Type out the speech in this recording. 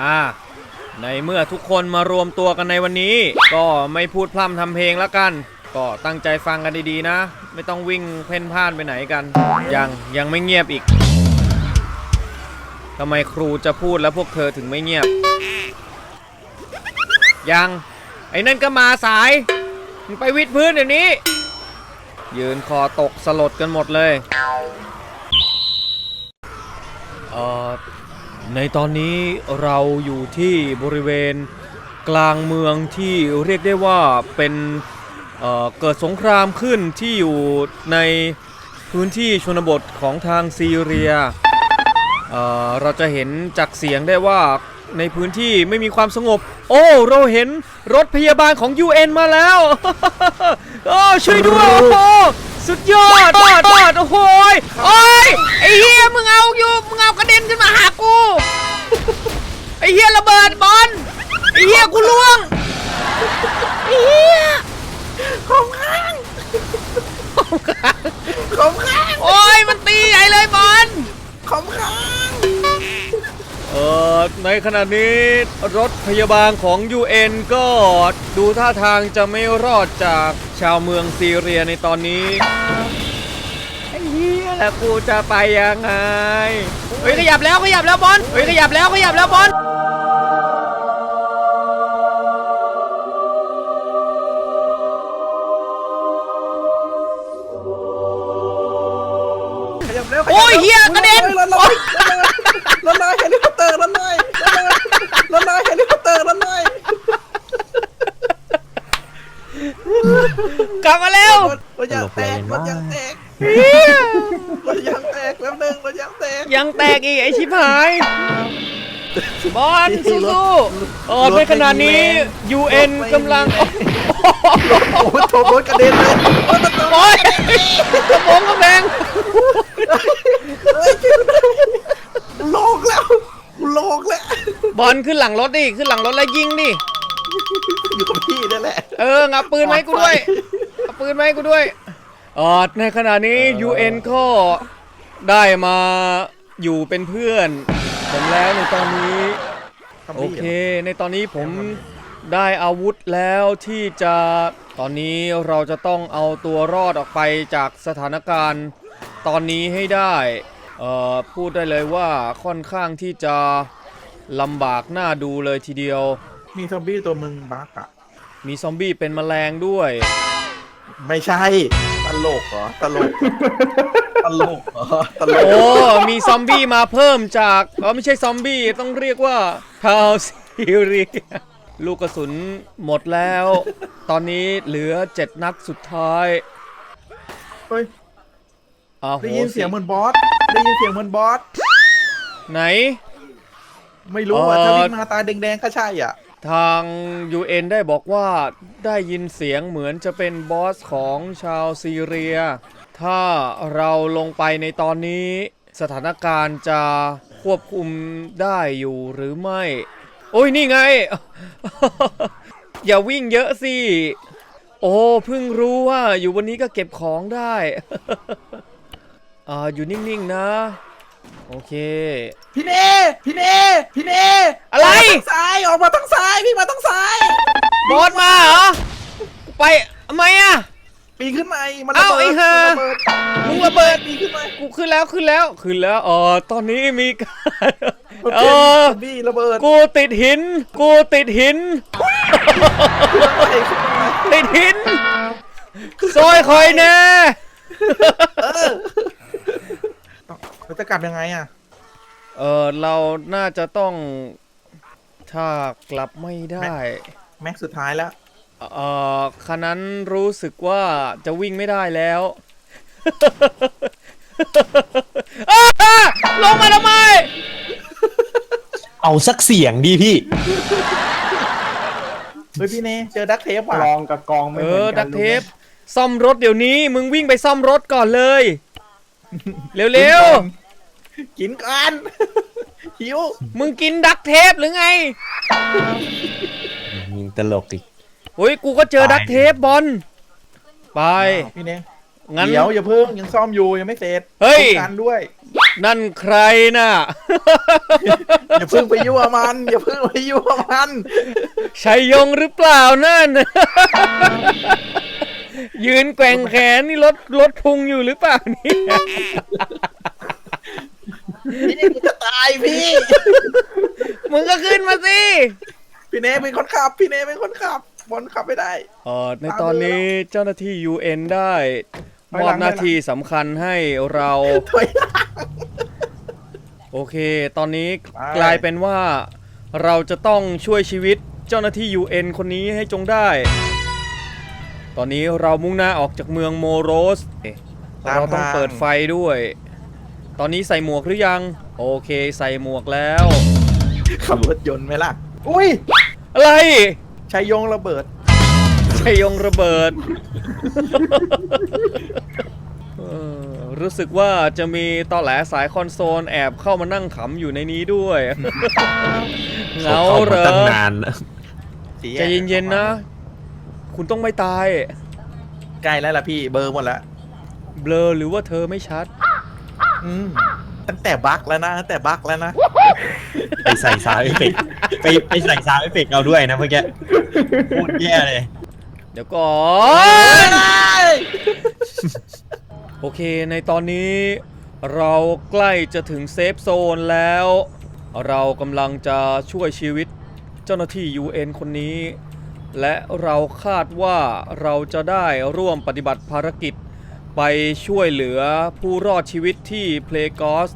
อ่าในเมื่อทุกคนมารวมตัวกันในวันนี้ ก็ไม่พูดพร่ำทำเพลงแล้วกัน ก็ตั้งใจฟังกันดีๆนะ ไม่ต้องวิ่งเพ่นพ่านไปไหนกัน ยังยังไม่เงียบอีกทำไมครูจะพูดแล้วพวกเธอถึงไม่เงียบ ยัง ไอ้นั่นก็มาสายมึงไปวิดพื้นเดี๋ยวนี้ ยืนคอตกสลดกันหมดเลย เออ ในตอนนี้เราอยู่ที่บริเวณกลางเมืองที่เรียกได้ว่าเป็นเเกิดสงครามขึ้นที่อยู่ในพื้นที่ชนบทของทางซีเรียเเราจะเห็นจากเสียงได้ว่าในพื้นที่ไม่มีความสงบ โอ้เราเห็นรถพยาบาลของ UN มาแล้ว โอ้ช่วยด้วยโอ้ สุดยอดยอดยอดโอ้โหยโอ้ยไอ้เฮียมึงเอาอยู่มึงเอากระเด็นขึ้นมาหากูไอ้เฮียระเบิดบอลไอ้เฮียกูล่วงไอ้เฮียของข้างของข้างโอ้ยมันตีใหญ่เลยบอลของข้าง เออในขณะนี้รถพยาบาลของ UN ก็ดูท่าทางจะไม่รอดจากชาวเมืองซีเรียในตอนนี้ไอ้เหี้ยแล้วกูจะไปยังไง เฮ้ยขยับแล้วขยับแล้วบอลเฮ้ยขยับแล้วขยับแล้วบอล ขยับเร็วโอ้ยเหี้ยกระเด็นละลายละลายเฮลิคอปเตอร์ละลายละลายเฮลิคอปเตอร์ละลายกลับมาแล้วรถยางแตกรถยางแตกรถยางแตกแล้วหนึ่งรถยางแตกยังแตกอีกไอชิบหายบอลสู้ๆเออในขณะนี้ UN กำลัง โอ้โหโถรถกระเด็นเลยโอ้ยกระโปรงกระแพง เฮ้ยช่วยด้วยโลกแล้วโลกแล้ว บอลขึ้นหลังรถดิขึ้นหลังรถแล้วยิงดิอยู่กับพี่นั่นแหละ เอองับปืนไหมาให้กูด้วยเอาปืนไหมาให้กูด้วยเออในขณะนี้ UN ก็ได้มาอยู่เป็นเพื่อน ผมแล้วในตอนนี้โอเค ในตอนนี้ผมได้อาวุธแล้วที่จะตอนนี้เราจะต้องเอาตัวรอดออกไปจากสถานการณ์ตอนนี้ให้ได้เอ่อพูดได้เลยว่าค่อนข้างที่จะ ลำบากหน้าดูเลยทีเดียว มีซอมบี้ตัวมึงบักอะมีซอมบี้เป็นแมลงด้วย ไม่ใช่ ตลกเหรอ ตลก ตลกเหรอ ตลก โอ้ มีซอมบี้มาเพิ่มจากเออไม่ใช่ซอมบี้ต้องเรียกว่าชาวซีเรียลูกกระสุนหมดแล้ว ตอนนี้เหลือ7นัดสุดท้ายเฮ้ยอ่าโหได้ยินเสียงเหมือนบอส ได้ยินเสียงเหมือนบอส ไหน ไม่รู้อะเอ่อ ถ้าวิ่งมาตาแดงๆก็ใช่อะ ทาง UN ได้บอกว่าได้ยินเสียงเหมือนจะเป็นบอสของชาวซีเรีย ถ้าเราลงไปในตอนนี้ สถานการณ์จะควบคุมได้อยู่หรือไม่ โอ้ยนี่ไง อย่าวิ่งเยอะสิ โอ้เพิ่งรู้ว่าอยู่บนนี้ก็เก็บของได้ อ่าอยู่นิ่งๆนะ โอเค พี่เน่พี่เน่พี่เน่อะไร กมาทางซ้ายออกมาทางซ้ายพี่งมาทางซ้ายบอสมาเหรอไปทำไมอะ ปีนขึ้นมามันเอ้าระเบิดไอ้ห่า มันระเบิดมึงระเบิดปีนขึ้นมากูขึ้นแล้วขึ้นแล้วขึ้นแล้วเออตอนนี้มีการมันเอเป็นอซอมบี้ระเบิดกูติดหิน กูติดหินอะไรขึ้นมาติดหินซอยคอยแน่ เออเราจะกลับยังไงอะ เออเราน่าจะต้องถ้ากลับไม่ได้ แม็กซ์สุดท้ายแล้ว เออคันนั้นรู้สึกว่าจะวิ่งไม่ได้แล้ว อ้าลงมาทำไม เอาสักเสียงดีพี่ เฮ้ยพี่เน่เจอดักเทปกว่ะลองกับกองไม่เอเหมือนอ กันดักเทปรู้ไหมซ่อมรถเดี๋ยวนี้ มึงวิ่งไปซ่อมรถก่อนเลย เร็ว กินกันหิวๆมึงกินดักเทปหรือไงยิงตลกอีกโอ้ยกูก็เจอดักเทปบอลไปพี่เน่งั้นเดี๋ยวอย่าเพิ่งยังซ่อมอยู่ยังไม่เสร็จเฮ้ยป้องกันด้วย นั่นใครน่ะอย่าเพิ่งไปยั่วมันอย่าเพิ่งไปยั่วมันชัยยงหรือเปล่านั่นยืนแกว่งแขนนี่รถรถพุงอยู่หรือเปล่าเนี่ย พี่กูจะตายพี่ มึงก็ขึ้นมาสิ พี่เนเป็นคนขับ พี่เนเป็นคนขับบอลขับไม่ได้ เออในตอนนี้เจ้าหน้าที่ UN ได้ถอยมหลัอบงหน้าที่สำคัญให้เรา ถอยหลัง โอเค ตอนนี้ไป กลายเป็นว่าเราจะต้องช่วยชีวิตเจ้าหน้าที่ UN คนนี้ให้จงได้ ตอนนี้เรามุ่งหน้าออกจากเมืองโมโรสเอ๊ะเราต้องเปิดไฟด้วย ตอนนี้ใส่หมวกหรือยัง โอเคใส่หมวกแล้ว ขับรถยนต์ไหมล่ะ อุ้ยอะไรชัยยงระเบิด ชัยยงระเบิดเออรู้สึกว่าจะมีตอแหลสายคอนโซลแอบเข้ามานั่งขำอยู่ในนี้ด้วยเหงาเขาเหรมาอตั้งนานสีแกใจเย็นๆนะ คุณต้องไม่ตาย ใกล้แล้วล่ะพี่เบอร์หมดแล้วเบลอหรือว่าเธอไม่ชัด อืมตั้งแต่บั๊กแล้วนะตั้งแต่บั๊กแล้วนะ ไปใส่ซาวด์เอฟเฟกต์ไปไปใส่ซาวด์เอฟเฟกต์เอาด้วยนะเมื่อกี้พูดแย่เลย เดี๋ยวก่อน โอเค ในตอนนี้เราใกล้จะถึงเซฟโซนแล้ว เรากำลังจะช่วยชีวิตเจ้าหน้าที่ UN คนนี้ และเราคาดว่าเราจะได้ร่วมปฏิบัติภารกิจ ไปช่วยเหลือผู้รอดชีวิตที่เพลกอส